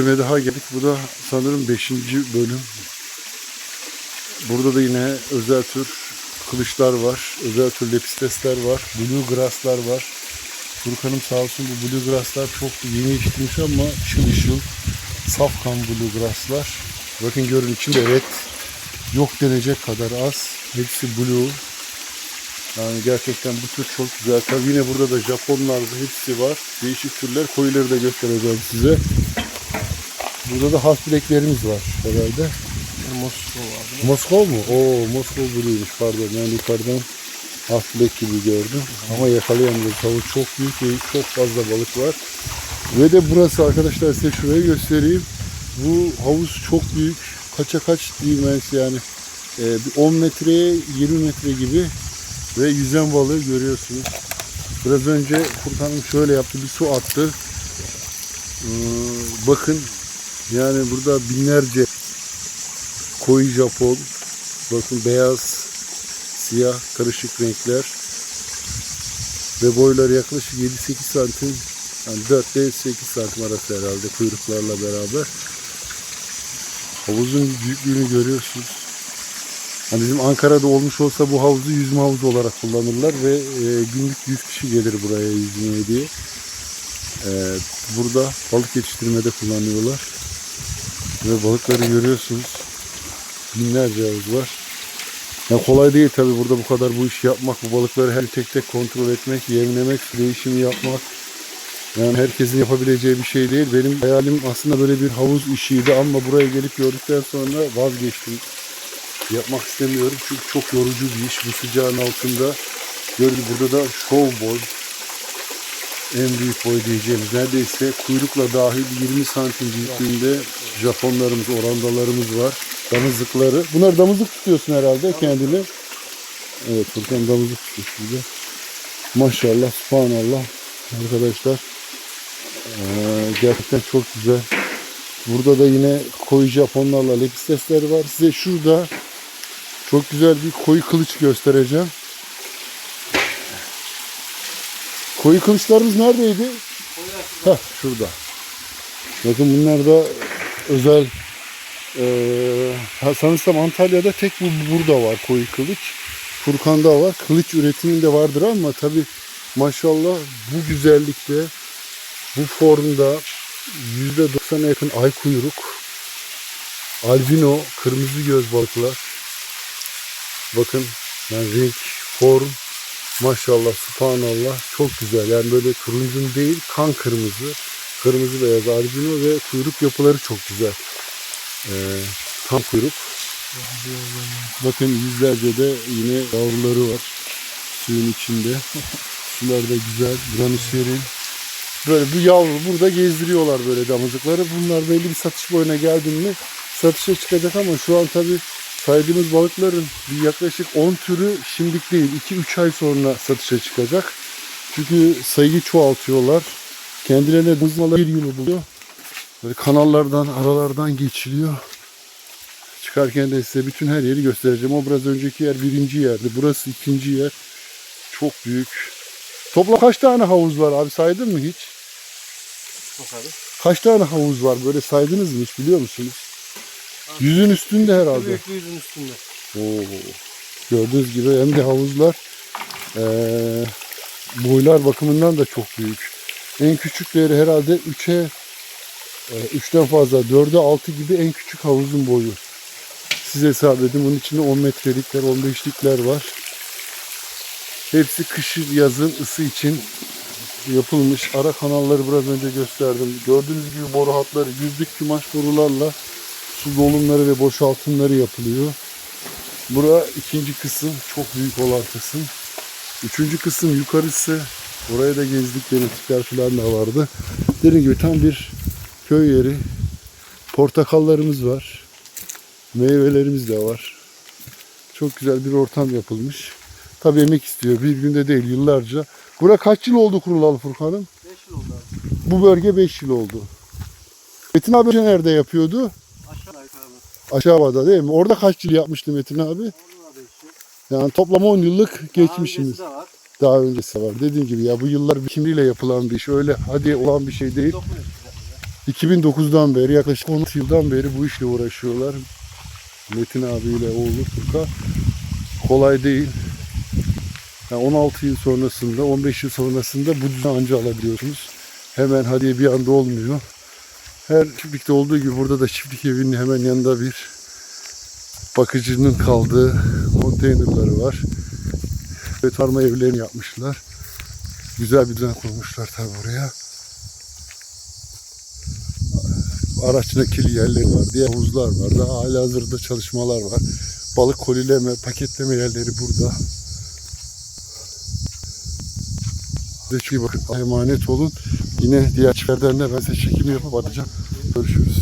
bölüme daha geldik. Bu da sanırım 5. bölüm. Burada da yine özel tür kılıçlar var. Özel tür lepistesler var. Blue grass'lar var. Furkan'ım sağ olsun bu blue grass'lar çok yeni yetiştirmiş ama ışıl ışıl safkan blue grass'lar. Bakın görün içinde red yok denecek kadar az. Hepsi blue. Yani gerçekten bu tür çok güzel. Tabii yine burada da Japonlarda hepsi var. Değişik türler. Koyuları da göstereceğim size. Burada da half bileklerimiz var herhalde. Moskova abi. Moskova mu? Oo Moskova Blue'ymuş pardon. Ben yukarıdan half bilek gibi gördüm. Ama yakalayamıyoruz. Havuz çok büyük ve çok fazla balık var. Ve de burası arkadaşlar size şurayı göstereyim. Bu havuz çok büyük. Kaça kaç size yani. Ee, bir 10 metreye 20 metre gibi ve yüzen balığı görüyorsunuz. Biraz önce Furkan'ım şöyle yaptı. Bir su attı. Ee, bakın yani burada binlerce koyu Japon. Bakın beyaz, siyah, karışık renkler. Ve boyları yaklaşık 7-8 santim. Yani 4 ile 8 santim arası herhalde kuyruklarla beraber. Havuzun büyüklüğünü görüyorsunuz. Hani bizim Ankara'da olmuş olsa bu havuzu yüzme havuzu olarak kullanırlar ve e, günlük 100 kişi gelir buraya yüzmeye diye. E, burada balık yetiştirmede kullanıyorlar. Ve balıkları görüyorsunuz. Binlerce havuz var. Ya kolay değil tabi burada bu kadar bu işi yapmak, bu balıkları her tek tek kontrol etmek, yemlemek, değişimi yapmak. Yani herkesin yapabileceği bir şey değil. Benim hayalim aslında böyle bir havuz işiydi ama buraya gelip gördükten sonra vazgeçtim. Yapmak istemiyorum çünkü çok yorucu bir iş. Bu sıcağın altında gördük burada da show boy en büyük boy diyeceğimiz neredeyse kuyrukla dahil 20 santim büyüklüğünde Japonlarımız, orandalarımız var. Damızlıkları. Bunlar damızlık tutuyorsun herhalde kendini. Evet Furkan damızlık tutuyor. Maşallah, subhanallah arkadaşlar. Ee, gerçekten çok güzel. Burada da yine koyu Japonlarla lepistesler var. Size şurada çok güzel bir koyu kılıç göstereceğim. Koyu kılıçlarımız neredeydi? Heh, şurada. Bakın bunlar da özel ha, sanırsam Antalya'da tek bu burada var koyu kılıç. Furkan'da var. Kılıç üretiminde vardır ama tabi maşallah bu güzellikte bu formda %90'a yakın ay kuyruk albino kırmızı göz balıklar bakın yani renk form Maşallah, subhanallah çok güzel. Yani böyle turuncun değil, kan kırmızı, kırmızı beyaz albino ve kuyruk yapıları çok güzel. Ee, tam kuyruk. Bakın yüzlerce de yine yavruları var suyun içinde. Sular da güzel, buranın serin. Böyle bir yavru burada gezdiriyorlar böyle damızlıkları. Bunlar belli bir satış boyuna geldi mi satışa çıkacak ama şu an tabii saydığımız balıkların bir yaklaşık 10 türü şimdilik değil 2-3 ay sonra satışa çıkacak. Çünkü sayıyı çoğaltıyorlar. Kendilerine dızmalar bir yılı buluyor. Böyle kanallardan, aralardan geçiliyor. Çıkarken de size bütün her yeri göstereceğim. O biraz önceki yer birinci yerdi. Burası ikinci yer. Çok büyük. Toplam kaç tane havuz var abi saydın mı hiç? Kaç tane havuz var böyle saydınız mı hiç biliyor musunuz? Yüzün üstünde herhalde. Büyüklüğü yüzün üstünde. Oo. Gördüğünüz gibi hem de havuzlar eee, boylar bakımından da çok büyük. En küçükleri herhalde 3'e 3'ten fazla 4'e 6 gibi en küçük havuzun boyu. Size hesap edin. Bunun içinde 10 metrelikler 15'likler var. Hepsi kışı yazın ısı için yapılmış. Ara kanalları biraz önce gösterdim. Gördüğünüz gibi boru hatları yüzlük kumaş borularla su dolumları ve boşaltımları yapılıyor. Bura ikinci kısım, çok büyük olan kısım. Üçüncü kısım yukarısı. Oraya da gezdik, genetikler falan da vardı. Dediğim gibi tam bir köy yeri. Portakallarımız var. Meyvelerimiz de var. Çok güzel bir ortam yapılmış. Tabii emek istiyor. Bir günde değil, yıllarca. Bura kaç yıl oldu kurulalı Furkan'ım? 5 yıl oldu. Bu bölge 5 yıl oldu. Metin abi nerede yapıyordu? Aşağıda değil mi? Orada kaç yıl yapmıştı Metin abi? Yani toplam 10 yıllık Daha geçmişimiz. öncesi de var. Daha öncesi var. Dediğim gibi ya bu yıllar birikimiyle yapılan bir iş. Öyle hadi olan bir şey değil. Dokun etkiler. 2009'dan beri yaklaşık 16 yıldan beri bu işle uğraşıyorlar. Metin abiyle oğlu Furkan. Kolay değil. Yani 16 yıl sonrasında, 15 yıl sonrasında bu düzeni anca alabiliyorsunuz. Hemen hadi bir anda olmuyor. Her çiftlikte olduğu gibi burada da çiftlik evinin hemen yanında bir bakıcının kaldığı konteynerları var. Ve tarma evlerini yapmışlar. Güzel bir düzen kurmuşlar tabi buraya. Araç nakil yerleri var, diğer havuzlar var. Daha hala hazırda çalışmalar var. Balık kolileme, paketleme yerleri burada. Size çok iyi bakın. Emanet olun. Yine diğer çiftlerden de ben size çekim yapıp atacağım. Görüşürüz.